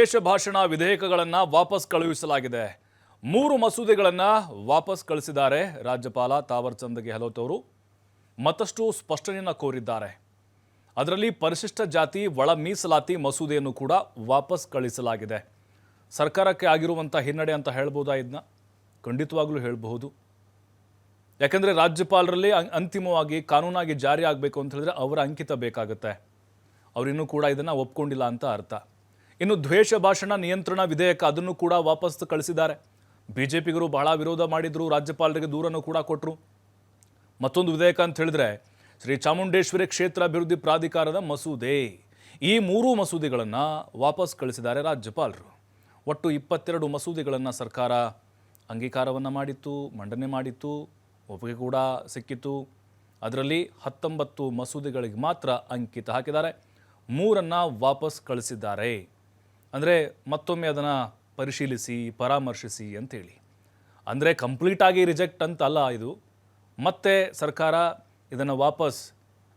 ದೇಶ ಭಾಷಣ ವಿಧೇಯಕಗಳನ್ನು ವಾಪಸ್ ಕಳುಹಿಸಲಾಗಿದೆ. ಮೂರು ಮಸೂದೆಗಳನ್ನು ವಾಪಸ್ ಕಳಿಸಿದ್ದಾರೆ ರಾಜ್ಯಪಾಲ ತಾವರ್ ಚಂದ್ ಗೆಹ್ಲೋಟ್ ಅವರು. ಮತ್ತಷ್ಟು ಸ್ಪಷ್ಟನೆಯನ್ನು ಕೋರಿದ್ದಾರೆ. ಅದರಲ್ಲಿ ಪರಿಶಿಷ್ಟ ಜಾತಿ ಒಳ ಮೀಸಲಾತಿ ಮಸೂದೆಯನ್ನು ಕೂಡ ವಾಪಸ್ ಕಳಿಸಲಾಗಿದೆ. ಸರ್ಕಾರಕ್ಕೆ ಆಗಿರುವಂಥ ಹಿನ್ನಡೆ ಅಂತ ಹೇಳ್ಬೋದಾ ಇದನ್ನ ಖಂಡಿತವಾಗ್ಲೂ ಹೇಳಬಹುದು. ಯಾಕಂದರೆ ರಾಜ್ಯಪಾಲರಲ್ಲಿ ಅಂತಿಮವಾಗಿ ಕಾನೂನಾಗಿ ಜಾರಿ ಆಗಬೇಕು ಅಂತ ಹೇಳಿದ್ರೆ ಅವರ ಅಂಕಿತ ಬೇಕಾಗುತ್ತೆ. ಅವರಿನ್ನೂ ಕೂಡ ಇದನ್ನು ಒಪ್ಕೊಂಡಿಲ್ಲ ಅಂತ ಅರ್ಥ. ಇನ್ನು ದ್ವೇಷ ಭಾಷಣ ನಿಯಂತ್ರಣ ವಿಧೇಯಕ ಅದನ್ನು ಕೂಡ ವಾಪಸ್ ಕಳಿಸಿದ್ದಾರೆ. ಬಿಜೆಪಿಗರು ಬಹಳ ವಿರೋಧ ಮಾಡಿದ್ರು, ರಾಜ್ಯಪಾಲರಿಗೆ ದೂರನ್ನು ಕೂಡ ಕೊಟ್ಟರು ಮತ್ತೊಂದು ವಿಧೇಯಕ ಅಂತ ಹೇಳಿದ್ರೆ, ಶ್ರೀ ಚಾಮುಂಡೇಶ್ವರಿ ಕ್ಷೇತ್ರ ಅಭಿವೃದ್ಧಿ ಪ್ರಾಧಿಕಾರದ ಮಸೂದೆ. ಈ ಮೂರೂ ಮಸೂದೆಗಳನ್ನು ವಾಪಸ್ ಕಳಿಸಿದ್ದಾರೆ ರಾಜ್ಯಪಾಲರು. ಒಟ್ಟು ಇಪ್ಪತ್ತೆರಡು ಮಸೂದೆಗಳನ್ನು ಸರ್ಕಾರ ಅಂಗೀಕಾರವನ್ನು ಮಾಡಿತ್ತು, ಮಂಡನೆ ಮಾಡಿತ್ತು, ಒಪ್ಪಿಗೆ ಕೂಡ ಸಿಕ್ಕಿತ್ತು. ಅದರಲ್ಲಿ ಹತ್ತೊಂಬತ್ತು ಮಸೂದೆಗಳಿಗೆ ಮಾತ್ರ ಅಂಕಿತ ಹಾಕಿದ್ದಾರೆ. ಮೂರನ್ನು ವಾಪಸ್ ಕಳಿಸಿದ್ದಾರೆ. ಅಂದರೆ ಮತ್ತೊಮ್ಮೆ ಅದನ್ನು ಪರಿಶೀಲಿಸಿ, ಪರಾಮರ್ಶಿಸಿ ಅಂತೇಳಿ. ಅಂದರೆ ಕಂಪ್ಲೀಟಾಗಿ ರಿಜೆಕ್ಟ್ ಅಂತ ಅಲ್ಲ ಇದು. ಮತ್ತೆ ಸರ್ಕಾರ ಇದನ್ನು ವಾಪಸ್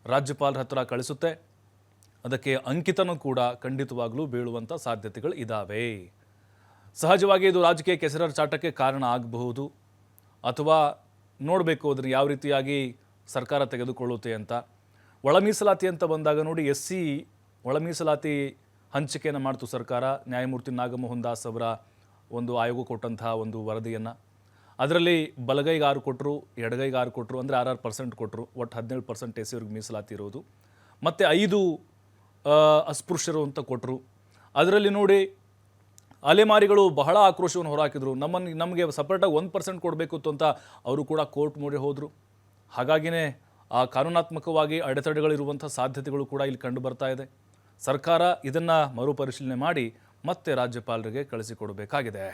ರಾಜ್ಯಪಾಲರ ಹತ್ರ ಕಳಿಸುತ್ತೆ. ಅದಕ್ಕೆ ಅಂಕಿತನೂ ಕೂಡ ಖಂಡಿತವಾಗಲೂ ಬೀಳುವಂಥ ಸಾಧ್ಯತೆಗಳು ಇದ್ದಾವೆ ಸಹಜವಾಗಿ ಇದು ರಾಜಕೀಯ ಕೆಸರರ ಚಾಟಕ್ಕೆ ಕಾರಣ ಆಗಬಹುದು. ಅಥವಾ ನೋಡಬೇಕು ಅದನ್ನು ಯಾವ ರೀತಿಯಾಗಿ ಸರ್ಕಾರ ತೆಗೆದುಕೊಳ್ಳುತ್ತೆ ಅಂತ. ಒಳ ಮೀಸಲಾತಿ ಅಂತ ಬಂದಾಗ ನೋಡಿ ಎಸ್ ಸಿ ಒಳ ಮೀಸಲಾತಿ ಹಂಚಿಕೆಯನ್ನು ಮಾಡ್ತು ಸರ್ಕಾರ. ನ್ಯಾಯಮೂರ್ತಿ ನಾಗಮೋಹನ್ ದಾಸ್ ಅವರ ಒಂದು ಆಯೋಗ ಕೊಟ್ಟಂತಹ ಒಂದು ವರದಿಯನ್ನು. ಅದರಲ್ಲಿ ಬಲಗೈಗೆ ಆರು ಕೊಟ್ಟರು ಎಡಗೈಗೆ ಆರು ಕೊಟ್ಟರು ಅಂದರೆ ಆರು ಆರು ಪರ್ಸೆಂಟ್ ಕೊಟ್ಟರು ಒಟ್ಟು ಹದಿನೇಳು ಪರ್ಸೆಂಟ್ ಎಸ್ ಸಿವ್ರಿಗೆ ಮೀಸಲಾತಿ ಇರೋದು. ಮತ್ತು ಐದು ಅಸ್ಪೃಶ್ಯರು ಅಂತ ಕೊಟ್ಟರು ಅದರಲ್ಲಿ ನೋಡಿ ಅಲೆಮಾರಿಗಳು ಬಹಳ ಆಕ್ರೋಶವನ್ನು ಹೊರಹಾಕಿದ್ರು ನಮ್ಮನ್ನು ನಮಗೆ ಸಪ್ರೇಟಾಗಿ ಒಂದು ಪರ್ಸೆಂಟ್ ಕೊಡಬೇಕು ಅಂತ ಅವರು ಕೂಡ ಕೋರ್ಟ್ ಮೊರೆ ಹೋದರು. ಹಾಗಾಗಿಯೇ ಆ ಕಾನೂನಾತ್ಮಕವಾಗಿ ಅಡೆತಡೆಗಳಿರುವಂಥ ಸಾಧ್ಯತೆಗಳು ಕೂಡ ಇಲ್ಲಿ ಕಂಡು ಬರ್ತಾ ಇದೆ. ಸರ್ಕಾರ ಇದನ್ನು ಮರುಪರಿಶೀಲನೆ ಮಾಡಿ ಮತ್ತೆ ರಾಜ್ಯಪಾಲರಿಗೆ ಕಳಿಸಿಕೊಡಬೇಕಾಗಿದೆ.